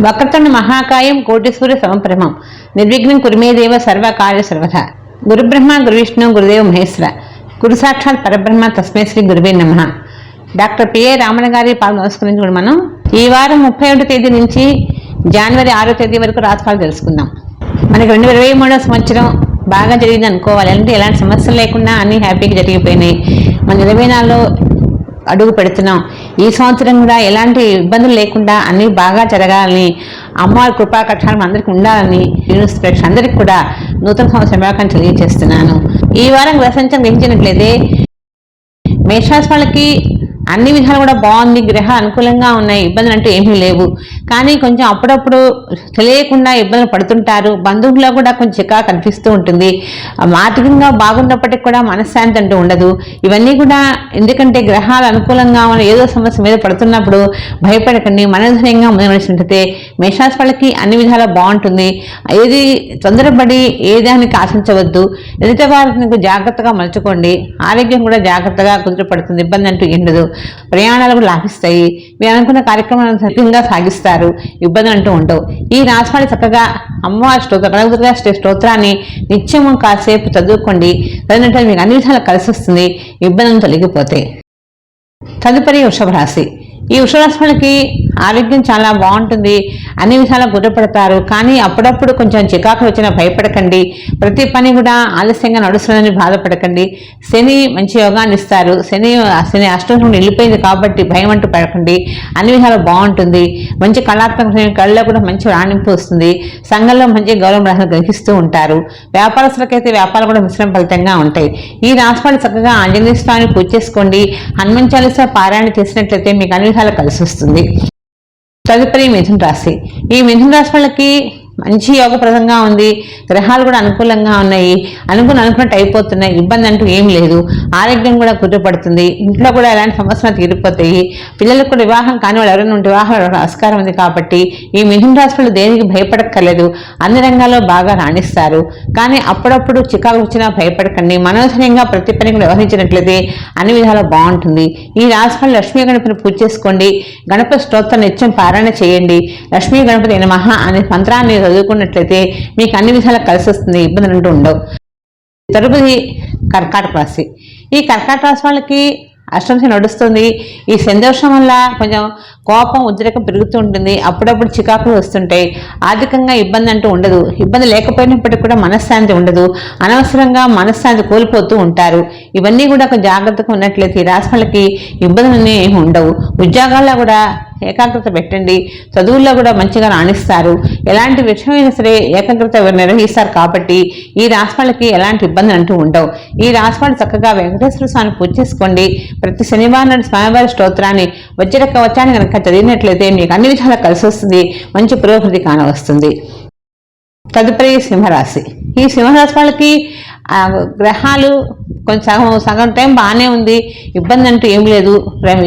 వక్రతుండ మహాకాయం కోటీశ్వర సమప్రమం. నిర్విఘ్నం కురిమేదేవ సర్వకార్య సర్వథ గురుబ్రహ్మ గురువిష్ణు గురుదేవ మహేశ్వర. గురు సాక్షాత్ పరబ్రహ్మ తస్మై శ్రీ గురువే నమ. డాక్టర్ పిఏ రామణ గారి పాలు నమస్కరించి కూడా మనం ఈ వారం ముప్పై ఒకటో తేదీ నుంచి జనవరి ఆరో తేదీ వరకు రాజకాలు తెలుసుకుందాం. మనకి రెండు ఇరవై మూడో సంవత్సరం బాగా జరిగింది అనుకోవాలి. అంటే ఎలాంటి సమస్యలు లేకుండా అన్నీ హ్యాపీగా జరిగిపోయినాయి. మన ఇరవై నాలుగులో అడుగు పెడుతున్నాం. ఈ సంవత్సరం కూడా ఎలాంటి ఇబ్బందులు లేకుండా అన్నీ బాగా జరగాలని అమ్మవారి కృపా కక్షాలు అందరికీ ఉండాలని యూనివర్స్ ప్రేక్ష అందరికీ కూడా నూతన సంవత్సరం శుభాకాంక్షలు తెలియజేస్తున్నాను. ఈ వారం గ్రహించడం గ్రహించినట్లయితే మేషాస్ వాళ్ళకి అన్ని విధాలు కూడా బాగుంది గ్రహ అనుకూలంగా ఉన్నాయి ఇబ్బందులు అంటూ ఏమీ లేవు. కానీ కొంచెం అప్పుడప్పుడు తెలియకుండా ఇబ్బందులు పడుతుంటారు. బంధువుల్లో కూడా కొంచెం చికా కనిపిస్తూ ఉంటుంది. ఆర్థికంగా బాగున్నప్పటికీ కూడా మనశ్శాంతి అంటూ ఉండదు. ఇవన్నీ కూడా ఎందుకంటే గ్రహాలు అనుకూలంగా ఉన్న ఏదో సమస్య మీద పడుతున్నప్పుడు భయపడకండి మనధైర్యంగా ముందు నడిచినట్లయితే మేషాస్ వాళ్ళకి అన్ని విధాలా బాగుంటుంది. ఏది తొందరపడి ఏ దానికి ఆశించవద్దు. ఎదుటి వారిని జాగ్రత్తగా మలుచుకోండి. ఆరోగ్యం కూడా జాగ్రత్తగా కుదిరిపడుతుంది ఇబ్బంది అంటూ ఉండదు ప్రయాణాలు కూడా లాభిస్తాయి. మీరు అనుకున్న కార్యక్రమాలను సక్రియంగా సాగిస్తారు. ఇబ్బందులు అంటూ ఉండవు. ఈ రాశివాడి చక్కగా అమ్మవారి స్తోత్ర కనకదుర్గా శ్రీ స్తోత్రాన్ని నిత్యము కాసేపు చదువుకోండి. చదివినట్టు మీకు అన్ని విధాలు కలిసి వస్తుంది. ఇబ్బందులు తొలగిపోతాయి. తదుపరి వృషభ రాశి. ఈ వృషరాశులకి ఆరోగ్యం చాలా బాగుంటుంది. అన్ని విషయాలు గుర్రపడతారు కానీ అప్పుడప్పుడు కొంచెం చికాకు వచ్చినా భయపడకండి. ప్రతి పని కూడా ఆలస్యంగా నడుస్తుందని బాధపడకండి. శని మంచి యోగాన్ని ఇస్తారు. శని శని అష్టం నిలిపోయింది కాబట్టి భయం అంటూ పడకండి. అన్ని విధాలు బాగుంటుంది. మంచి కళాత్మక కళ్ళలో కూడా మంచి రాణింపు వస్తుంది. సంఘంలో మంచి గౌరవం రాసిన గ్రహిస్తూ ఉంటారు. వ్యాపారస్తులకైతే వ్యాపారాలు కూడా మిశ్రమ ఫలితంగా ఉంటాయి. ఈ రాశివాళ్ళు చక్కగా ఆంజనేయ స్వామిని పూజ చేసుకోండి. హనుమాన్ చాలీసా పారాయణ చేసినట్లయితే మీకు అన్ని విధాలు కలిసి వస్తుంది. తదుపరి మిథున రాశి ఈ మిథున రాశి వాళ్ళకి మంచి యోగప్రదంగా ఉంది గ్రహాలు కూడా అనుకూలంగా ఉన్నాయి అనుకుని అనుకున్నట్టు అయిపోతున్నాయి ఇబ్బంది అంటూ ఏం లేదు. ఆరోగ్యం కూడా కుదురుపడుతుంది ఇంట్లో కూడా ఎలాంటి సమస్యలు తీరిపోతాయి. పిల్లలకు కూడా వివాహం కాని వాళ్ళు ఎవరైనా ఉంటే వివాహం ఆస్కారం ఉంది కాబట్టి ఈ మిథున రాశులు దేనికి భయపడక్కర్లేదు. అన్ని రంగాల్లో బాగా రాణిస్తారు. కానీ అప్పుడప్పుడు చికాకు వచ్చినా భయపడకండి. మనోధనంగా ప్రతి పని కూడా వ్యవహరించినట్లయితే అన్ని విధాలు బాగుంటుంది. ఈ రాశి లక్ష్మీ గణపతిని పూజ చేసుకోండి. గణపతి స్తోత్రం నిత్యం పారాయణ చేయండి. లక్ష్మీ గణపతి నమః అనే మంత్రాన్ని చదువుకున్నట్లయితే మీకు అన్ని విధాలా కలిసి వస్తుంది ఇబ్బందులు అంటూ ఉండవు. తదుపరి కర్కాటక రాశి. ఈ కర్కాటక రాశి వాళ్ళకి అష్టంశ నడుస్తుంది. ఈ సంతోషం వల్ల కొంచెం కోపం ఉద్రేకం పెరుగుతూ ఉంటుంది. అప్పుడప్పుడు చికాకులు వస్తుంటాయి. ఆర్థికంగా ఇబ్బంది అంటూ ఉండదు. ఇబ్బంది లేకపోయినప్పటికీ కూడా మనశ్శాంతి ఉండదు. అనవసరంగా మనశ్శాంతి కోల్పోతూ ఉంటారు. ఇవన్నీ కూడా ఒక జాగ్రత్తగా ఉన్నట్లయితే ఈ రాశి వాళ్ళకి ఇబ్బందులు ఉండవు. ఉద్యోగాల్లో కూడా ఏకాగ్రత పెట్టండి. చదువుల్లో కూడా మంచిగా రాణిస్తారు. ఎలాంటి విషయమైనా సరే ఏకాగ్రత నిర్వహిస్తారు కాబట్టి ఈ రాశి ఎలాంటి ఇబ్బందులు అంటూ ఉండవు. ఈ రాశి చక్కగా వెంకటేశ్వర స్వామిని పూజ చేసుకోండి. ప్రతి శనివారం నాడు స్వామివారి స్తోత్రాన్ని వజ్ర కవచాన్ని కనుక చదివినట్లయితే మీకు అన్ని విధాలా కలిసి వస్తుంది. మంచి పురోగతి కానవస్తుంది. తదుపరి సింహరాశి. ఈ సింహరాశి వాళ్ళకి గ్రహాలు కొంచెం సగం సగం టైం బాగానే ఉంది. ఇబ్బంది అంటూ ఏం లేదు.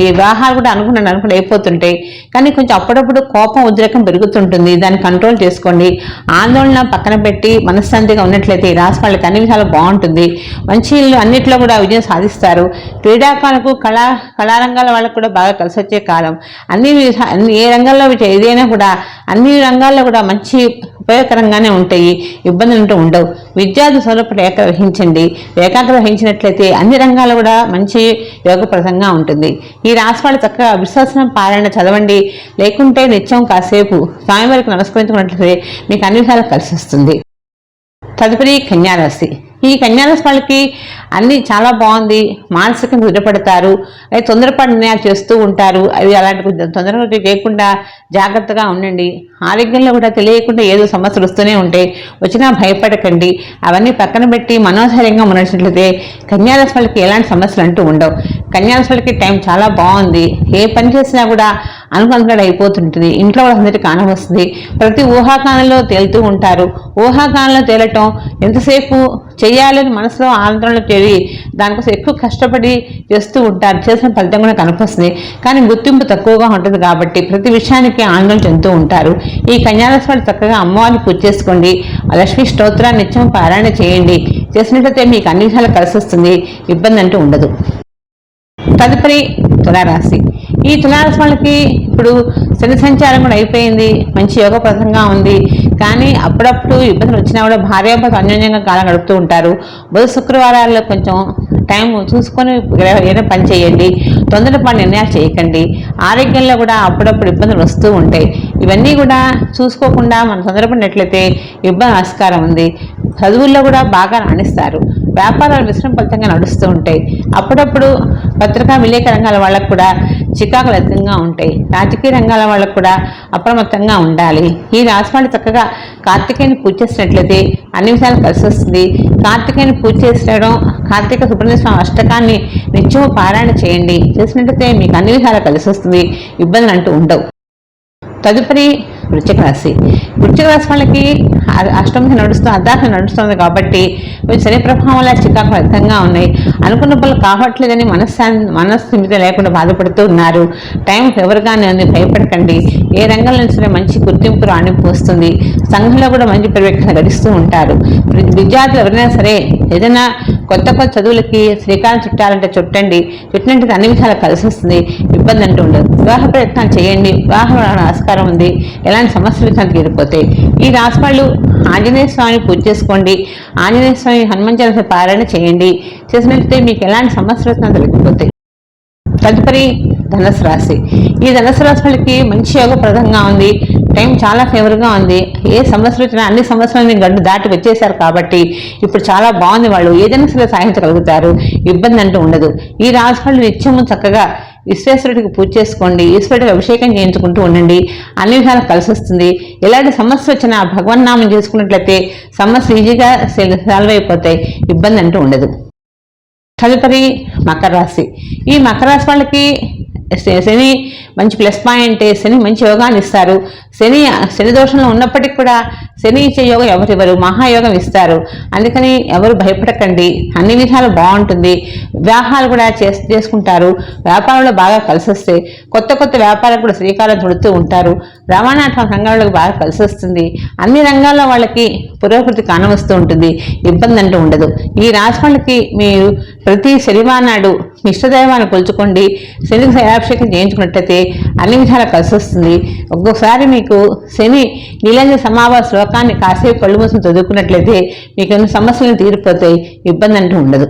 ఈ వివాహాలు కూడా అనుకున్నాను అనుకుని అయిపోతుంటాయి కానీ కొంచెం అప్పుడప్పుడు కోపం ఉద్రేకం పెరుగుతుంటుంది. దాన్ని కంట్రోల్ చేసుకోండి. ఆందోళన పక్కన పెట్టి మనశ్శాంతిగా ఉన్నట్లయితే ఈ రాసి వాళ్ళకి అన్ని విధాలు బాగుంటుంది. మంచి అన్నిట్లో కూడా విజయం సాధిస్తారు. క్రీడాకారులకు కళా కళారంగాల వాళ్ళకు కూడా బాగా కలిసి వచ్చే కాలం. అన్ని అన్ని ఏ రంగాల్లో ఏదైనా కూడా అన్ని రంగాల్లో కూడా మంచి ఉపయోగకరంగానే ఉంటాయి. ఇబ్బందులు అంటూ ఉండవు. విద్యార్థి స్వరూపట ఏక వహించండి అన్ని రంగాలు కూడా మంచి యోగప్రదంగా ఉంటుంది. ఈ రాశి వాళ్ళు చక్కగా విశ్వాసనం పారాయణ చదవండి. లేకుంటే నిత్యం కాసేపు స్వామివారికి నమస్కరించుకున్నట్లయితే మీకు అన్ని విధాలు కలిసి వస్తుంది. తదుపరి కన్యారాశి. ఈ కన్యారాశి వాళ్ళకి అన్నీ చాలా బాగుంది. మానసికంగా దృఢపడతారు అవి తొందరపాటు నిర్ణయాలు చేస్తూ ఉంటారు. అవి అలాంటి కొంచెం తొందరగా చేయకుండా జాగ్రత్తగా ఉండండి. ఆరోగ్యంలో కూడా తెలియకుండా ఏదో సమస్యలు వస్తూనే ఉంటాయి. వచ్చినా భయపడకండి. అవన్నీ పక్కన పెట్టి మనోధైర్యంగా ఉన్నట్లయితే కన్యారాశి వాళ్ళకి ఎలాంటి సమస్యలు అంటూ ఉండవు. కన్యారాశి వాళ్ళకి టైం చాలా బాగుంది. ఏ పని చేసినా కూడా అనుకూలంగా అయిపోతుంటుంది. ఇంట్లో కూడా అందరికీ కానవస్తుంది ప్రతి ఊహాకాలంలో తేలుతూ ఉంటారు. ఊహాకాలంలో తేలటం ఎంతసేపు చేయాలని మనసులో ఆందోళన అనేవి దానికోసం ఎక్కువ కష్టపడి చేస్తూ ఉంటారు. చేసిన ఫలితం కూడా కనిపిస్తుంది. కానీ గుర్తింపు తక్కువగా ఉంటుంది కాబట్టి ప్రతి విషయానికి ఆందోళన చెందుతూ ఉంటారు. ఈ కన్యారాశి వాళ్ళు చక్కగా అమ్మవారిని పూజ చేసుకోండి. ఆ లక్ష్మీ స్తోత్రాన్ని నిత్యం పారాయణ చేయండి. చేసినట్లయితే మీకు అన్ని విషయాలు కలిసి వస్తుంది. ఇబ్బంది అంటూ ఉండదు. తదుపరి తులారాశి. ఈ తులారాశి వాళ్ళకి ఇప్పుడు శని సంచారం కూడా అయిపోయింది. మంచి యోగప్రదంగా ఉంది. కానీ అప్పుడప్పుడు ఇబ్బందులు వచ్చినా కూడా భార్యాభర్త అన్యోన్యంగా కాలం గడుపుతూ ఉంటారు. బుధ శుక్రవారాల్లో కొంచెం టైం చూసుకొని ఏదైనా పని చేయండి. తొందరపాటు నిర్ణయాలు చేయకండి. ఆరోగ్యంలో కూడా అప్పుడప్పుడు ఇబ్బందులు వస్తూ ఉంటాయి. ఇవన్నీ కూడా చూసుకోకుండా మనం తొందరపడినట్లయితే ఇబ్బంది ఆస్కారం ఉంది. చదువుల్లో కూడా బాగా రాణిస్తారు. వ్యాపారాలు మిశ్రమ ఫలితంగా నడుస్తూ ఉంటాయి. అప్పుడప్పుడు పత్రికా విలేక రంగాల వాళ్ళకు కూడా చికాకులు అధికంగా ఉంటాయి. రాజకీయ రంగాల వాళ్ళకు కూడా అప్రమత్తంగా ఉండాలి. ఈ రాశి చక్కగా కార్తికేయని పూజ చేసినట్లయితే అన్ని విషయాలు కలిసి వస్తుంది. కార్తికేయని పూజ చేసడం కార్తీక సుబ్రహ్మణ్య స్వామి అష్టకాన్ని నిత్యం పారాయణ చేయండి. చేసినట్లయితే మీకు అన్ని విధాలు కలిసి వస్తుంది. ఇబ్బందులు అంటూ ఉండవు. తదుపరి వృచ్చిక రాశి. వృచ్చిక రాశి వాళ్ళకి అష్టమి నడుస్తూ అర్ధార్థం నడుస్తుంది కాబట్టి కొంచెం శని ప్రభావం చికాకు అర్థంగా ఉన్నాయి. అనుకున్న పనులు కావట్లేదని మనశ్శాంతి మనస్థిమిత లేకుండా బాధపడుతూ ఉన్నారు. టైం ఎవరిగానే ఉంది భయపడకండి. ఏ రంగంలో సరే మంచి గుర్తింపు రాణింపు వస్తుంది. సంఘంలో కూడా మంచి పరివేక్షణ గడిస్తూ ఉంటారు. విద్యార్థులు ఎవరైనా సరే ఏదైనా కొత్త కొత్త చదువులకి శ్రీకారం చుట్టాలంటే చుట్టండి. చుట్టినట్టు అన్ని విషయాలు కలిసి వస్తుంది ఇబ్బంది అంటూ ఉండదు. వివాహ ప్రయత్నాలు చేయండి. వివాహం ఆస్కారం ఉంది. ఎలాంటి సమస్యలు తీరిపోతాయి ఈ రాశివాళ్ళు ఆంజనేయ స్వామిని పూజ చేసుకోండి. ఆంజనేయ స్వామి హనుమంత చాలీస పారాయణ చేయండి. చేసినట్లయితే మీకు ఎలాంటి సమస్యలు తొలగిపోతాయి తదుపరి ధనసు రాశి. ఈ ధనసు రాశి వాళ్ళకి మంచి యోగప్రదంగా ఉంది. టైం చాలా ఫేవర్గా ఉంది. ఏ సంవత్సరం వచ్చినా అన్ని సమస్యలని గడ్డు దాటి వచ్చేసారు కాబట్టి ఇప్పుడు చాలా బాగుంది వాళ్ళు. ఏదైనా సరే సాధించగలుగుతారు. ఇబ్బంది అంటూ ఉండదు. ఈ రాశి వాళ్ళు నిత్యము చక్కగా విశ్వేశ్వరుడికి పూజ చేసుకోండి. ఈశ్వరుడికి అభిషేకం చేయించుకుంటూ ఉండండి. అన్ని విధాలు కలిసి వస్తుంది. ఎలాంటి సమస్య వచ్చినా భగవన్నామం చేసుకున్నట్లయితే సమస్య ఈజీగా సాల్వ్ అయిపోతాయి. ఇబ్బంది అంటూ ఉండదు. తదుపరి మకర రాశి. ఈ మకర రాశి వాళ్ళకి శని మంచి ప్లస్ పాయింట్ శని మంచి యోగాన్ని ఇస్తారు. శని శని దోషంలో ఉన్నప్పటికీ కూడా శని ఇచ్చే యోగం ఎవరివ్వరు? మహాయోగం ఇస్తారు. అందుకని ఎవరు భయపడకండి. అన్ని విధాలు బాగుంటుంది. వివాహాలు కూడా చేసుకుంటారు. వ్యాపారంలో బాగా కలిసి వస్తాయి కొత్త కొత్త వ్యాపారాలు కూడా శ్రీకారం చుడుతూ ఉంటారు. రవాణాత్మక రంగాల్లో బాగా కలిసి వస్తుంది అన్ని రంగాల్లో వాళ్ళకి పురోగతి కానవస్తూ ఉంటుంది. ఇబ్బంది అంటూ ఉండదు. ఈ రాశి వాళ్ళకి మీరు ప్రతి శనివారం నాడు ఇష్టదైవాన్ని కొలుచుకోండి శనికి శయాభిషేకం చేయించుకున్నట్టయితే అన్ని విధాలు కలిసి వస్తుంది. ఒక్కొక్కసారి మీకు శని నీలంజ సమావాస శ్లోకాన్ని కాసేపు కళ్ళు మూసుకుని చదువుకున్నట్లయితే మీకు ఎన్ని సమస్యలు తీరిపోతాయి ఇబ్బంది అంటూ ఉండదు.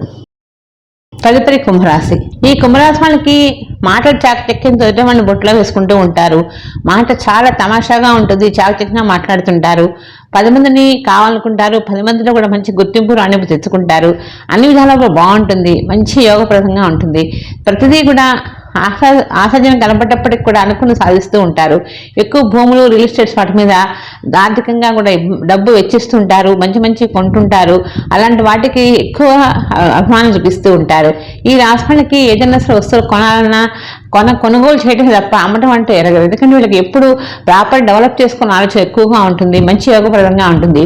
తదుపరి కుంభరాశి. ఈ కుంభరాశి వాళ్ళకి మాటలు చాకచక్యంతో వాళ్ళని బొట్టులో వేసుకుంటూ ఉంటారు. మాట చాలా తమాషాగా ఉంటుంది చాకచక్యంగా మాట్లాడుతుంటారు. పది మందిని కావాలనుకుంటారు పది మందిలో కూడా మంచి గుర్తింపు రాణింపు తెచ్చుకుంటారు. అన్ని విధాలుగా బాగుంటుంది మంచి యోగప్రదంగా ఉంటుంది. ప్రతిదీ కూడా ఆశా ఆశాజనం కనబడ్డప్పటికి కూడా అనుకుని సాధిస్తూ ఉంటారు. ఎక్కువ భూములు రియల్ ఎస్టేట్స్ వాటి మీద ఆర్థికంగా కూడా డబ్బు వెచ్చిస్తుంటారు మంచి మంచి కొంటుంటారు. అలాంటి వాటికి ఎక్కువ అభిమానం చూపిస్తూ ఉంటారు. ఈ రాష్ట్రానికి ఏదైనా సరే వస్తువులు కొనాలన్నా కొన కొనుగోలు చేయడం తప్ప అమ్మటం అంటే ఎరగదు. ఎందుకంటే వీళ్ళకి ఎప్పుడు వ్యాపారం డెవలప్ చేసుకున్న ఆలోచన ఎక్కువగా ఉంటుంది మంచి యోగప్రదంగా ఉంటుంది.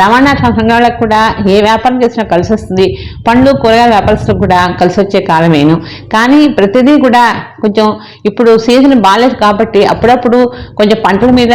రవాణా సంఘాలకు కూడా ఏ వ్యాపారం చేసినా కలిసి వస్తుంది. పండ్లు కూరగాయల వ్యాపారస్తులకు కూడా కలిసి వచ్చే కాలమేను కానీ ప్రతిదీ కూడా కొంచెం ఇప్పుడు సీజన్ బాగాలేదు కాబట్టి అప్పుడప్పుడు కొంచెం పంటల మీద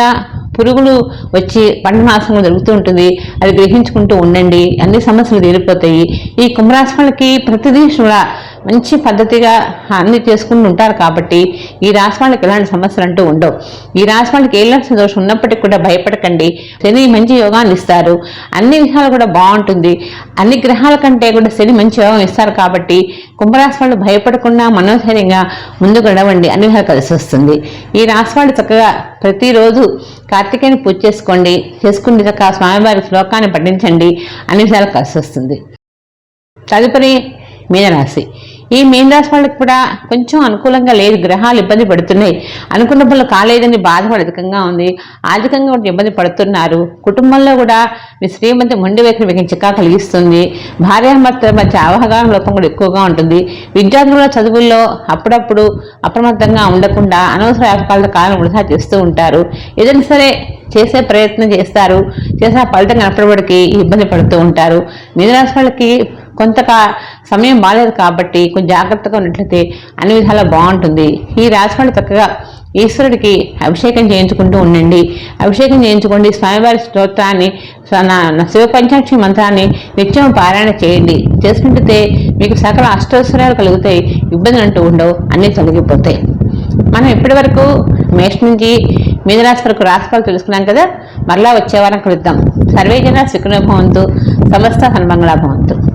పురుగులు వచ్చి పంట నాశనం జరుగుతూ ఉంటుంది. అది గ్రహించుకుంటూ ఉండండి. అన్ని సమస్యలు తీరిపోతాయి. ఈ కుంభరాశి వాళ్ళకి ప్రతిదీ కూడా మంచి పద్ధతిగా అన్ని చేసుకుంటూ ఉంటారు కాబట్టి ఈ రాశి వాళ్ళకి ఎలాంటి సమస్యలు అంటూ ఉండవు. ఈ రాశి వాళ్ళకి ఏళ్ళ దోషం ఉన్నప్పటికీ కూడా భయపడకండి. శని మంచి యోగాన్ని ఇస్తారు. అన్ని విషయాలు కూడా బాగుంటుంది. అన్ని గ్రహాల కంటే కూడా శని మంచి యోగం ఇస్తారు కాబట్టి కుంభరాశి వాళ్ళు భయపడకుండా మనోధైర్యంగా ముందుకు నడవండి. అన్ని విధాలు కలిసి వస్తుంది. ఈ రాశి వాళ్ళు చక్కగా ప్రతిరోజు కార్తికేయని పూజ చేసుకోండి. చేసుకుని చక్కగా స్వామివారి శ్లోకాన్ని పఠించండి. అన్ని విషయాలు కలిసి వస్తుంది. తదుపరి మీనరాశి. ఈ మీన రాశి వాళ్ళకి కూడా కొంచెం అనుకూలంగా లేదు గ్రహాలు ఇబ్బంది పడుతున్నాయి. అనుకున్న పనులు కాలేదని బాధపడి అధికంగా ఉంది. ఆర్థికంగా కూడా ఇబ్బంది పడుతున్నారు. కుటుంబంలో కూడా మీ శ్రీమంతి మొండి వైఖరి మీకు చిక్కా కలిగిస్తుంది. భార్యాభర్త మధ్య అవగాహన లోపం కూడా ఎక్కువగా ఉంటుంది. విద్యార్థుల చదువుల్లో అప్పుడప్పుడు అప్రమత్తంగా ఉండకుండా అనవసర వ్యాపకాలతో కాలం వృధా చేస్తూ ఉంటారు. ఏదైనా సరే చేసే ప్రయత్నం చేస్తారు. చేసిన ఫలితం కనపడబడికి ఇబ్బంది పడుతూ ఉంటారు. మీనరాశి వాళ్ళకి కొంత సమయం బాగాలేదు కాబట్టి కొంచెం జాగ్రత్తగా ఉన్నట్లయితే అన్ని విధాలా బాగుంటుంది. ఈ రాశి చక్కగా ఈశ్వరుడికి అభిషేకం చేయించుకుంటూ ఉండండి. అభిషేకం చేయించుకోండి. స్వామివారి స్తోత్రాన్ని శివపంచాక్షి మంత్రాన్ని నిత్యం పారాయణ చేయండి. చేసుకుంటే మీకు సకల అష్టోత్సరాలు కలుగుతాయి. ఇబ్బందులు అంటూ ఉండవు. అన్నీ తొలగిపోతాయి. మనం ఇప్పటి వరకు మేష్ నుంచి మీనరాశి వరకు రాశిఫలాలు తెలుసుకున్నాం కదా. మరలా వచ్చే వారం కలుద్దాం. సర్వేజన భవంతు. సమస్త హనుమంగళ భవంతు.